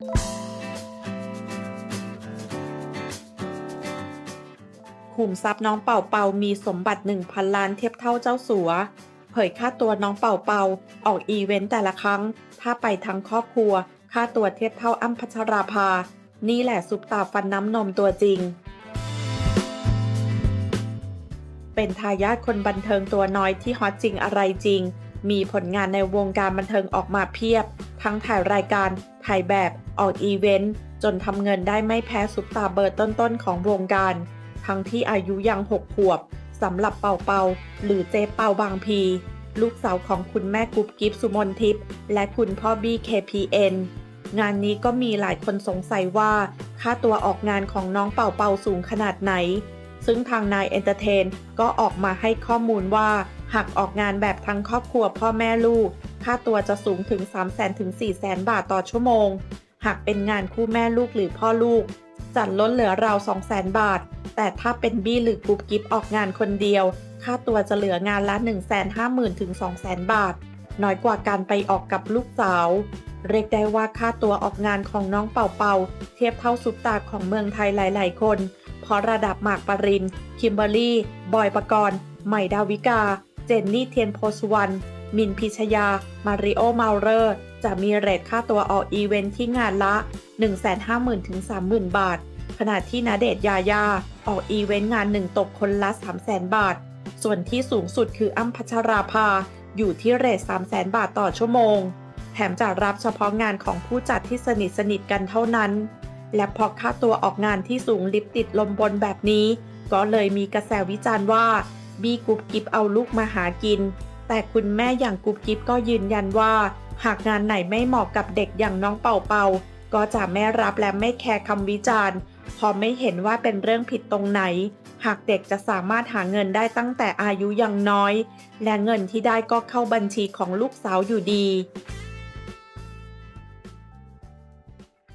ขุมทรัพย์น้องเป่าเปามีสมบัติ 1,000 ล้านเทียบเท่าเจ้าสัว เผยค่าตัวน้องเป่าเปาออกอีเวนต์แต่ละครั้ง ถ้าไปทั้งครอบครัว ค่าตัวเทียบเท่าอ้ำพัชราภา นี่แหละซุปตาฟันน้ำนมตัวจริง เป็นทายาทคนบันเทิงตัวน้อยที่ฮอตจริงอะไรจริง มีผลงานในวงการบันเทิงออกมาเพียบ ทั้งถ่ายรายการ ถ่ายแบบออกอีเวนต์จนทำเงินได้ไม่แพ้ซุปตาเบอร์ต้นๆของวงการ ทั้งที่อายุยังหกขวบสำหรับเป่าเป่าหรือเจเป่าบางพี ลูกสาวของคุณแม่กุ๊บกิ๊บสุมนทิพย์และคุณพ่อบี้ KPN งานนี้ก็มีหลายคนสงสัยว่าค่าตัวออกงานของน้องเป่าเป่าสูงขนาดไหน ซึ่งทางนายเอนเตอร์เทนก็ออกมาให้ข้อมูลว่า หากออกงานแบบทั้งครอบครัวพ่อแม่ลูก ค่าตัวจะสูงถึง 3 0 0 0 0 0ถึง4 0 0 0 0 บาทต่อชั่วโมง หากเป็นงานคู่แม่ลูกหรือพ่อลูก จัดลดเหลือราว 2 0 0 0 0 0 บาท แต่ถ้าเป็นบี้หรือกุ๊บกิ๊บออกงานคนเดียว ค่าตัวจะเหลืองานละ 1 5 0 0 0 0ถึง2 0 0 0 0 บาท น้อยกว่าการไปออกกับลูกสาว เรียกได้ว่าค่าตัวออกงานของน้องเป่าเป่าเทียบเท่าซุปตาของเมืองไทยหลาย ๆ คนเพราะระดับหมากปริน คิมเบอรรี่ บอยปกรณ์ ใหม่ดาวิกา เจนนี่เทียนโพสวรรณ มินพิชยา มาริโอมาเรอร์ จะมีเรทค่าตัวออกอีเวนท์ที่งานละ 150,000ถึง30,000 บาท ขณะที่นาเดชยายา ออกอีเวนต์งานหนึ่งตกคนละ 300,000 บาท ส่วนที่สูงสุดคืออ้ำพัชราภา อยู่ที่เรท300,000 บาทต่อชั่วโมง แถมจะรับเฉพาะงานของผู้จัดที่สนิทสนิทกันเท่านั้น และพอค่าตัวออกงานที่สูงลิฟติดลมบนแบบนี้ ก็เลยมีกระแสวิจารณ์ว่าบีกุ๊บกิบเอาลูกมาหากิน แต่คุณแม่อย่างกุ๊บกิ๊บก็ยืนยันว่า หากงานไหนไม่เหมาะกับเด็กอย่างน้องเป่าเป่าก็จะไม่รับและไม่แคร์คำวิจารณ์เพอไม่เห็นว่าเป็นเรื่องผิดตรงไหน หากเด็กจะสามารถหาเงินได้ตั้งแต่อายุยังน้อย และเงินที่ได้ก็เข้าบัญชีของลูกสาวอยู่ดี